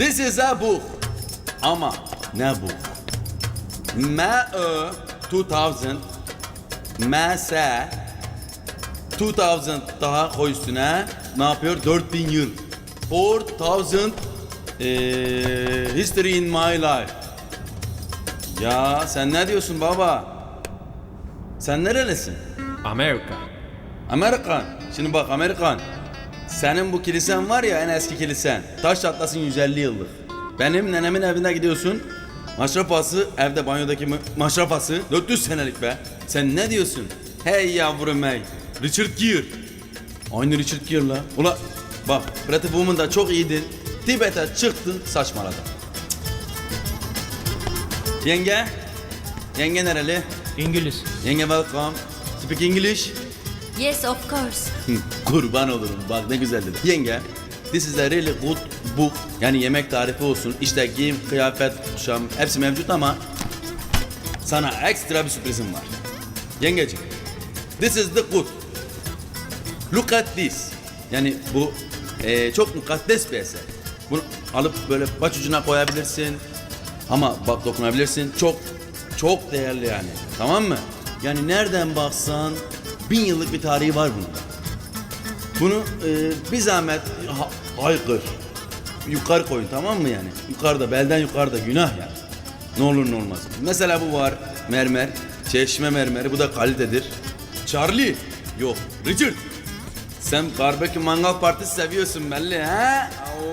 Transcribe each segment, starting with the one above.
This is a book. Ama ne bu? M-Ö 2000 M-S 2000 daha koy üstüne ne yapıyor? 4000 yıl. 4000 eee, history in my life. Ya sen ne diyorsun baba? Sen nerelisin? America. Amerikan. Şimdi bak Amerikan. Senin bu kilisen var ya en eski kilisen. Taş çatlasın 150 yıllık. Benim nenemin evine gidiyorsun. Maşrafası evde banyodaki ma- maşrafası 400 senelik be. Sen ne diyorsun? Hey yavrum hey. Richard Gere. Aynı Richard Gere la. Ula bak Pretty Woman da çok iyiydin. Tibet'e çıktın saçmaladın. Yenge. Yenge nereli? İngiliz. Yenge welcome. Speak English. Yes, of course. Kurban olurum bak ne güzel dedi. Yenge this is a really good book. Yani yemek tarifi olsun. İşte giyim, kıyafet, kuşam hepsi mevcut ama sana ekstra bir sürprizim var. Yengeciğim this is the good. Look at this. Yani bu eee, çok mukaddes bir eser. Bunu alıp böyle baş ucuna koyabilirsin. Ama bak dokunabilirsin. Çok çok değerli yani. Tamam mı? Yani nereden baksan bin yıllık bir tarihi var bunun. Bunu e, bir zahmet ha, haykır. Yukarı koyun tamam mı yani? Yukarıda belden yukarıda günah yani. Ne olur ne olmaz. Mesela bu var mermer. Çeşme mermeri bu da kalitedir. Charlie. Yok Richard. Sen barbekü mangal partisi seviyorsun belli ha?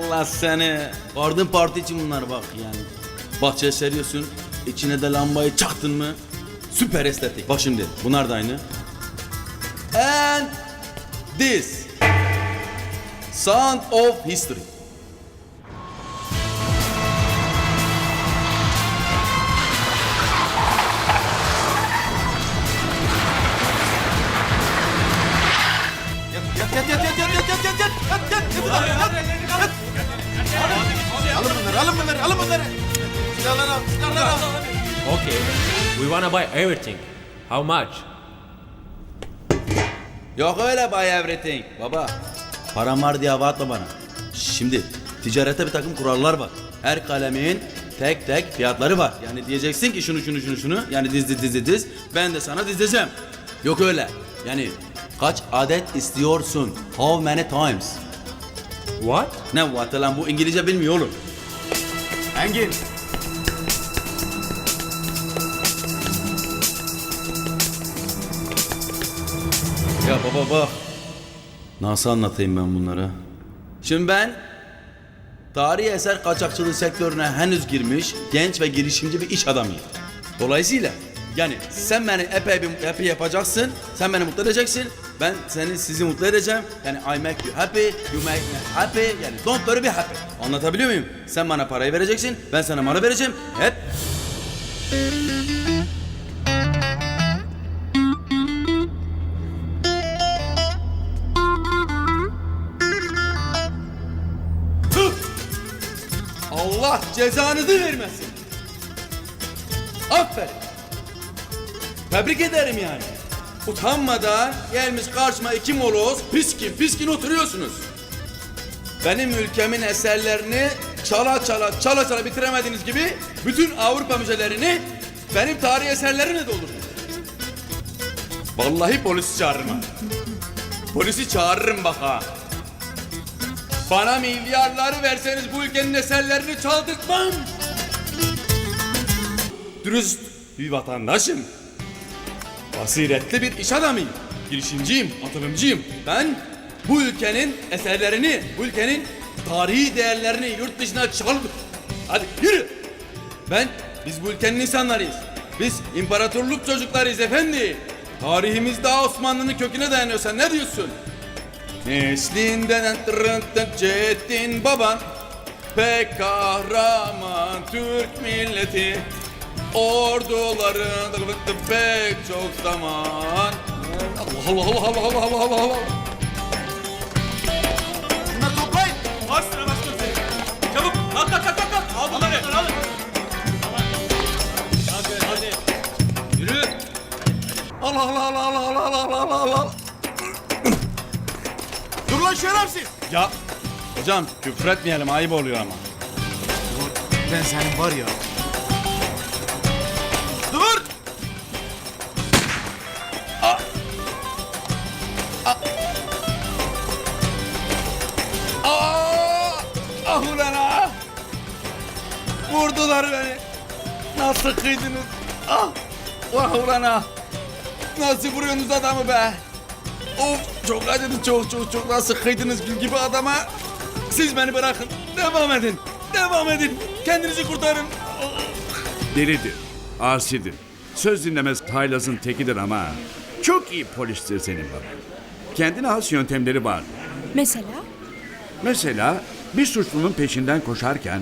Allah seni. Garden parti için bunlar bak yani. Bahçeye seriyorsun. içine de lambayı çaktın mı? Süper estetik. Bak şimdi bunlar da aynı. And this. Sound of History. Yat yat yat yat yat yat yat yat yat yat yat yat Alın bunları alın bunları alın bunları Silahları al silahları al Okay. We wanna buy everything. How much? Yok öyle buy everything. Baba param var diye hava atma bana. Şimdi ticarette bir takım kurallar var. Her kalemin tek tek fiyatları var. Yani diyeceksin ki şunu şunu şunu şunu yani diz diz diz diz. Ben de sana dizeceğim. Yok öyle. Yani kaç adet istiyorsun? How many times? What? Ne what lan bu İngilizce bilmiyor oğlum. Engin baba bak. Nasıl anlatayım ben bunları? Şimdi ben tarihi eser kaçakçılığı sektörüne henüz girmiş genç ve girişimci bir iş adamıyım. Dolayısıyla yani sen beni epey bir epey yapacaksın, sen beni mutlu edeceksin, ben seni sizi mutlu edeceğim. Yani I make you happy, you make me happy, yani don't worry be happy. Anlatabiliyor muyum? Sen bana parayı vereceksin, ben sana malı vereceğim. Hep Allah cezanızı vermesin. Aferin. Tebrik ederim yani. Utanmadan gelmiş karşıma iki moloz piskin piskin oturuyorsunuz. Benim ülkemin eserlerini çala çala çala çala bitiremediğiniz gibi bütün Avrupa müzelerini benim tarihi eserlerimle doldurdunuz. Vallahi polisi çağırırım. Polisi çağırırım bak ha. Bana milyarları verseniz bu ülkenin eserlerini çaldırtmam. Dürüst bir vatandaşım. Basiretli bir iş adamıyım. Girişimciyim, atılımcıyım. Ben bu ülkenin eserlerini, bu ülkenin tarihi değerlerini yurt dışına çaldım. Hadi yürü. Ben, biz bu ülkenin insanlarıyız. Biz imparatorluk çocuklarıyız efendi. Tarihimiz daha Osmanlı'nın köküne dayanıyor. Sen ne diyorsun? Neslinden Ceddin baban. Pek kahraman Türk milleti. Orduların pek çok zaman. Allah Allah Allah Allah Allah Allah Allah şerefsiz Ya hocam küfür etmeyelim ayıp oluyor ama Ben senin var ya. Dur! Aa! Ah ulan ah! Vurdular beni. Nasıl kıydınız? Ah! Vah ulan ah! Nasıl vuruyorsunuz adamı be? Of çok acıdı çok çok çok nasıl kıydınız gül gibi adama? Siz beni bırakın. Devam edin. Devam edin. Kendinizi kurtarın. Delidir, asidir. Söz dinlemez haylazın tekidir ama çok iyi polistir senin baba. Kendine has yöntemleri var. Mesela? Mesela bir suçlunun peşinden koşarken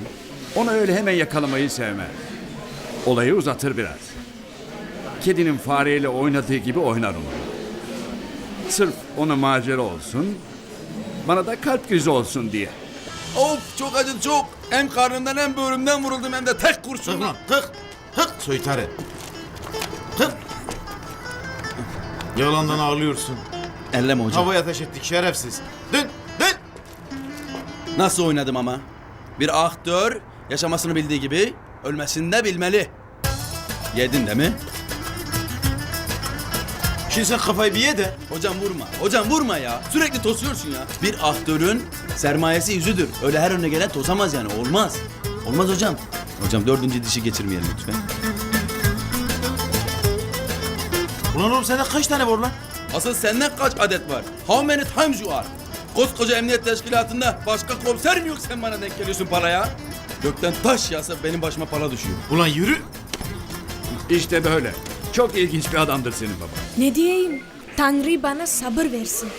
onu öyle hemen yakalamayı sevmez. Olayı uzatır biraz. Kedinin fareyle oynadığı gibi oynar onu. Sırf ona macera olsun, bana da kalp krizi olsun diye. Of çok acıdı çok. Hem karnımdan hem böğrümden vuruldum hem de tek Tık kurşun. lan tık. Tık soytarı. Tık. Yalandan ağlıyorsun. Elleme hocam. Havaya ateş ettik şerefsiz. Dön dön. Nasıl oynadım ama? Bir aktör yaşamasını bildiği gibi ölmesini de bilmeli. Yedin değil mi? Şimdi sen kafayı bir ye de. Hocam vurma. Hocam vurma ya. Sürekli tosuyorsun ya. Bir aktörün sermayesi yüzüdür. Öyle her önüne gelen tosamaz yani. Olmaz. Olmaz hocam. Hocam dördüncü dişi geçirmeyelim lütfen. Ulan oğlum sende kaç tane var lan? Asıl senden kaç adet var? How many times you are? Koskoca emniyet teşkilatında başka komiser mi yok sen bana denk geliyorsun paraya? Gökten taş yağsa benim başıma para düşüyor. Ulan yürü. İşte böyle. Çok ilginç bir adamdır senin baba. Ne diyeyim? Tanrı bana sabır versin.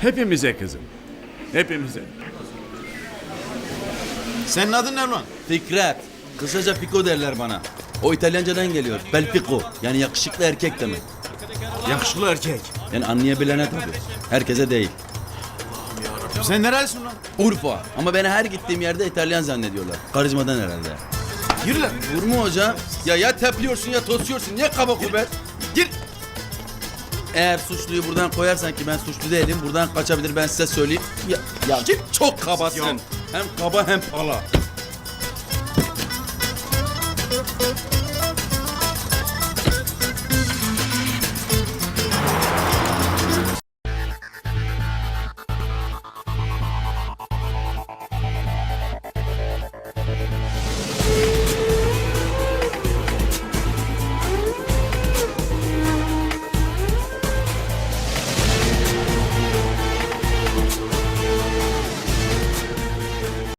Hepimize kızım. Hepimize. Senin adın ne lan? Fikret. Kısaca Pico derler bana. O İtalyancadan geliyor. Bel Pico. Yani yakışıklı erkek demek. Yakışıklı erkek. Yani anlayabilene tabii. Herkese değil. Sen nerelisin lan? Urfa. Ama beni her gittiğim yerde İtalyan zannediyorlar. Karizmadan herhalde. Yürü lan. Vurma hocam. Ya ya tepliyorsun ya tosuyorsun. Ya kaba kubet. Gir. Eğer suçluyu buradan koyarsan ki ben suçlu değilim. Buradan kaçabilir ben size söyleyeyim. Ya, ya çok kabasın. Yok. Hem kaba hem pala.